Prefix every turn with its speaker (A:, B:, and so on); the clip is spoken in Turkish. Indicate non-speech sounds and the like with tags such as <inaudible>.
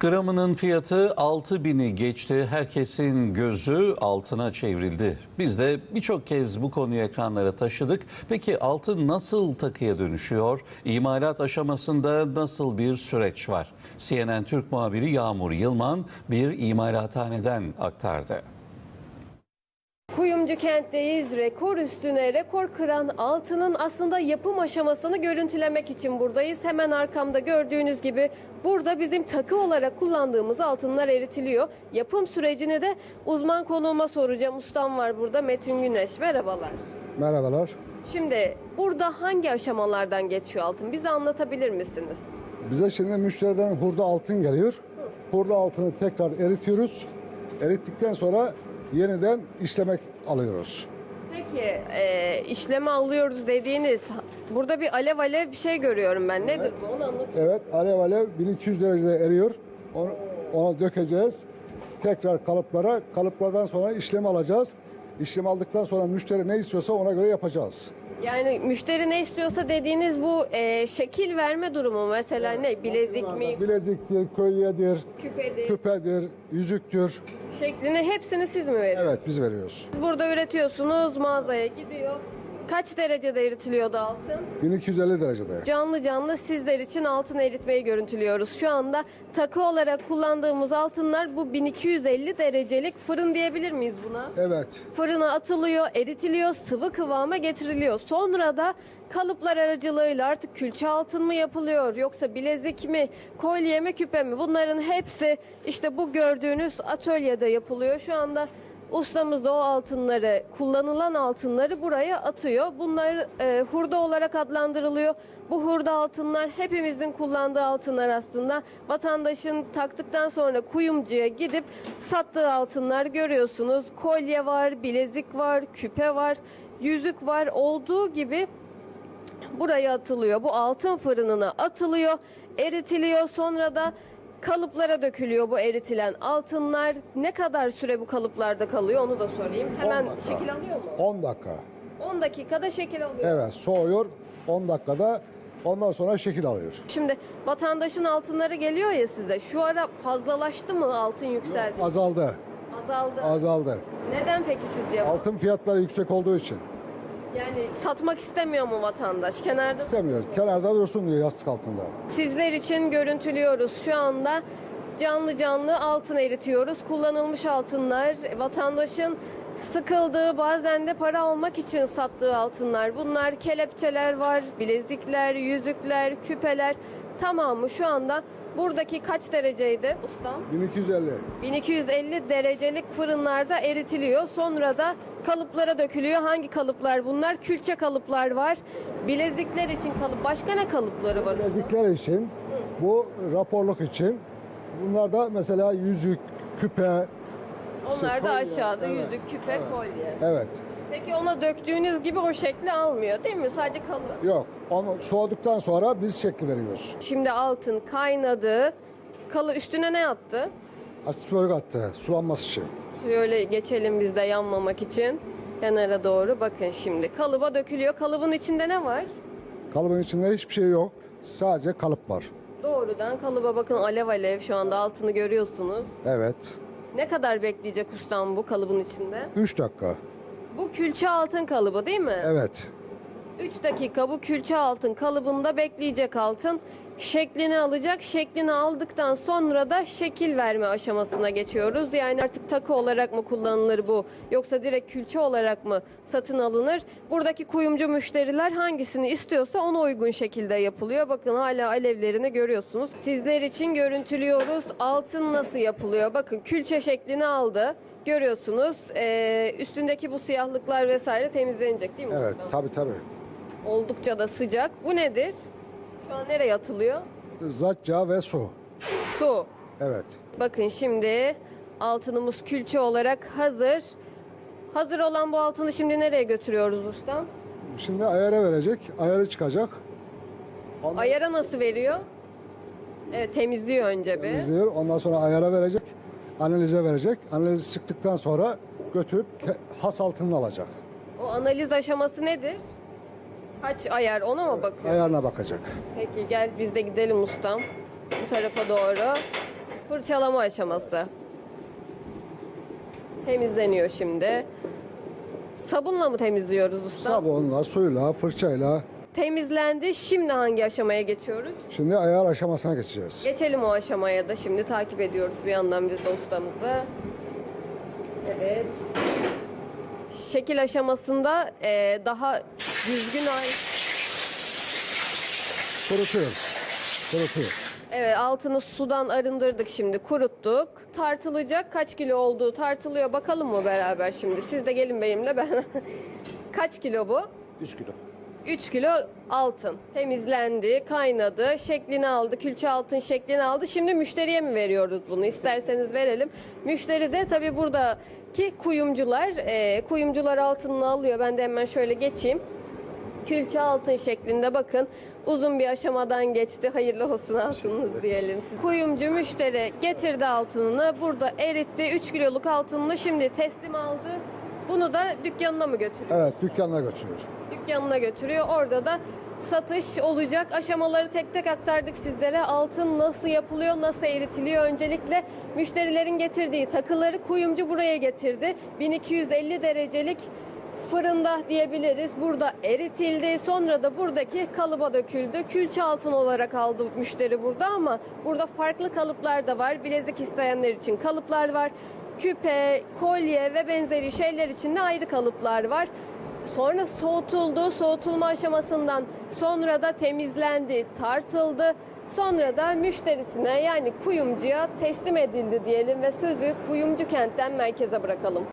A: Gramının fiyatı 6000'i geçti. Herkesin gözü altına çevrildi. Biz de birçok kez bu konuyu ekranlara taşıdık. Peki altın nasıl takıya dönüşüyor? İmalat aşamasında nasıl bir süreç var? CNN Türk muhabiri Yağmur Yılman bir imalathaneden aktardı.
B: Kuyumcu kentteyiz. Rekor üstüne rekor kıran altının aslında yapım aşamasını görüntülemek için buradayız. Hemen arkamda gördüğünüz gibi burada bizim takı olarak kullandığımız altınlar eritiliyor. Yapım sürecini de uzman konuğuma soracağım. Ustam var burada Metin Güneş. Merhabalar.
C: Merhabalar.
B: Şimdi burada hangi aşamalardan geçiyor altın? Bize anlatabilir misiniz?
C: Bize şimdi müşteriden hurda altın geliyor. Hurda altını tekrar eritiyoruz. Erittikten sonra yeniden işlemek alıyoruz.
B: Peki e, işleme alıyoruz dediğiniz burada bir alev alev bir şey görüyorum ben. Nedir bu? Onu anlatın.
C: Evet alev alev 1200 derecede eriyor. Onu, onu dökeceğiz. Tekrar kalıplara. Kalıplardan sonra işlem alacağız. İşlem aldıktan sonra müşteri ne istiyorsa ona göre yapacağız.
B: Yani müşteri ne istiyorsa dediğiniz bu e, şekil verme durumu mesela ne bilezik mi,
C: Bileziktir, kolyedir,
B: küpedir,
C: küpedir, yüzüktür.
B: şeklini hepsini siz mi veriyorsunuz?
C: Evet biz veriyoruz.
B: Burada üretiyorsunuz mağazaya gidiyor. Kaç derecede eritiliyordu altın?
C: 1250 derecede.
B: Canlı canlı sizler için altın eritmeyi görüntülüyoruz. Şu anda takı olarak kullandığımız altınlar bu 1250 derecelik fırın diyebilir miyiz buna?
C: Evet.
B: Fırına atılıyor, eritiliyor, sıvı kıvama getiriliyor. Sonra da kalıplar aracılığıyla artık külçe altın mı yapılıyor yoksa bilezik mi, kolye mi, küpe mi? Bunların hepsi işte bu gördüğünüz atölyede yapılıyor. Şu anda ustamız da o altınları, kullanılan altınları buraya atıyor. Bunlar e, hurda olarak adlandırılıyor. Bu hurda altınlar hepimizin kullandığı altınlar aslında. Vatandaşın taktıktan sonra kuyumcuya gidip sattığı altınlar görüyorsunuz. Kolye var, bilezik var, küpe var, yüzük var. Olduğu gibi buraya atılıyor. Bu altın fırınına atılıyor, eritiliyor. Sonra da kalıplara dökülüyor bu eritilen altınlar. Ne kadar süre bu kalıplarda kalıyor onu da sorayım. Hemen
C: 10 dakika.
B: şekil alıyor mu?
C: 10 dakika.
B: 10 dakikada şekil alıyor.
C: Evet soğuyor 10 dakikada ondan sonra şekil alıyor.
B: Şimdi vatandaşın altınları geliyor ya size. Şu ara fazlalaştı mı altın yükseldi?
C: Azaldı,
B: Azaldı.
C: azaldı.
B: Neden peki sizce? bu?
C: Altın fiyatları yüksek olduğu için
B: Yani satmak istemiyor mu vatandaş? Kenarda
C: istemiyor. Kenarda dursun diyor yastık altında.
B: Sizler için görüntülüyoruz şu anda. Canlı canlı altın eritiyoruz. Kullanılmış altınlar vatandaşın sıkıldığı bazen de para almak için sattığı altınlar. Bunlar kelepçeler var, bilezikler, yüzükler, küpeler tamamı şu anda buradaki kaç dereceydi ustam?
C: 1250.
B: 1250 derecelik fırınlarda eritiliyor. Sonra da kalıplara dökülüyor. Hangi kalıplar bunlar? Külçe kalıplar var. Bilezikler için kalıp. Başka ne kalıpları var?
C: Bilezikler için, bu raporluk için. Bunlar da mesela yüzük, küpe.
B: Onlar da aşağıda
C: evet,
B: yüzük, küpe, kolye.
C: Evet.
B: Peki ona döktüğünüz gibi o şekli almıyor değil mi? Sadece kalıp.
C: Yok. Onu soğuduktan sonra biz şekli veriyoruz.
B: Şimdi altın kaynadı. Kalı üstüne ne attı?
C: Asitfolik attı sulanması için.
B: Şöyle geçelim biz de yanmamak için. Kenara doğru bakın şimdi. Kalıba dökülüyor. Kalıbın içinde ne var?
C: Kalıbın içinde hiçbir şey yok. Sadece kalıp var.
B: Doğrudan kalıba bakın alev alev şu anda altını görüyorsunuz.
C: Evet.
B: Ne kadar bekleyecek ustam bu kalıbın içinde?
C: 3 dakika.
B: Bu külçe altın kalıbı değil mi?
C: Evet.
B: 3 dakika bu külçe altın kalıbında bekleyecek altın. Şeklini alacak. Şeklini aldıktan sonra da şekil verme aşamasına geçiyoruz. Yani artık takı olarak mı kullanılır bu yoksa direkt külçe olarak mı satın alınır? Buradaki kuyumcu müşteriler hangisini istiyorsa ona uygun şekilde yapılıyor. Bakın hala alevlerini görüyorsunuz. Sizler için görüntülüyoruz. Altın nasıl yapılıyor? Bakın külçe şeklini aldı. Görüyorsunuz. Ee, üstündeki bu siyahlıklar vesaire temizlenecek değil mi?
C: Evet.
B: ustam?
C: Tabii tabii.
B: Oldukça da sıcak. Bu nedir? Şu an nereye atılıyor?
C: Zatça ve su.
B: Su.
C: Evet.
B: Bakın şimdi altınımız külçe olarak hazır. Hazır olan bu altını şimdi nereye götürüyoruz ustam?
C: Şimdi ayara verecek. Ayarı çıkacak. Ondan
B: Ayara nasıl veriyor? Evet temizliyor önce bir.
C: izliyor. Ondan sonra ayara verecek. Analize verecek. Analiz çıktıktan sonra götürüp ke- has altını alacak.
B: O analiz aşaması nedir? Kaç ayar ona mı bakıyor?
C: Ayarına bakacak.
B: Peki gel biz de gidelim ustam. Bu tarafa doğru. Fırçalama aşaması. Temizleniyor şimdi. Sabunla mı temizliyoruz usta?
C: Sabunla, suyla, fırçayla.
B: Temizlendi. Şimdi hangi aşamaya geçiyoruz?
C: Şimdi ayar aşamasına geçeceğiz.
B: Geçelim o aşamaya da şimdi takip ediyoruz bir yandan biz de ustamızı. Evet. Şekil aşamasında eee, daha düzgün ay.
C: Kurutuyoruz. Kurutuyoruz.
B: Evet altını sudan arındırdık şimdi kuruttuk. Tartılacak kaç kilo olduğu tartılıyor bakalım mı beraber şimdi. Siz de gelin benimle ben. <laughs> kaç kilo bu?
C: 3 kilo.
B: 3 kilo altın temizlendi, kaynadı, şeklini aldı, külçe altın şeklini aldı. Şimdi müşteriye mi veriyoruz bunu? İsterseniz verelim. Müşteri de tabii buradaki kuyumcular, e, kuyumcular altınını alıyor. Ben de hemen şöyle geçeyim. Külçe altın şeklinde bakın uzun bir aşamadan geçti. Hayırlı olsun altınınız diyelim. Kuyumcu müşteri getirdi altınını burada eritti. 3 kiloluk altınını şimdi teslim aldı. Bunu da dükkanına mı götürüyor?
C: Evet dükkanına götürüyor.
B: dükkanına götürüyor. Orada da satış olacak. Aşamaları tek tek aktardık sizlere. Altın nasıl yapılıyor, nasıl eritiliyor? Öncelikle müşterilerin getirdiği takıları kuyumcu buraya getirdi. 1250 derecelik fırında diyebiliriz. Burada eritildi. Sonra da buradaki kalıba döküldü. Külçe altın olarak aldı müşteri burada ama burada farklı kalıplar da var. Bilezik isteyenler için kalıplar var. Küpe, kolye ve benzeri şeyler için de ayrı kalıplar var. Sonra soğutuldu. Soğutulma aşamasından sonra da temizlendi, tartıldı. Sonra da müşterisine yani kuyumcuya teslim edildi diyelim ve sözü kuyumcu kentten merkeze bırakalım.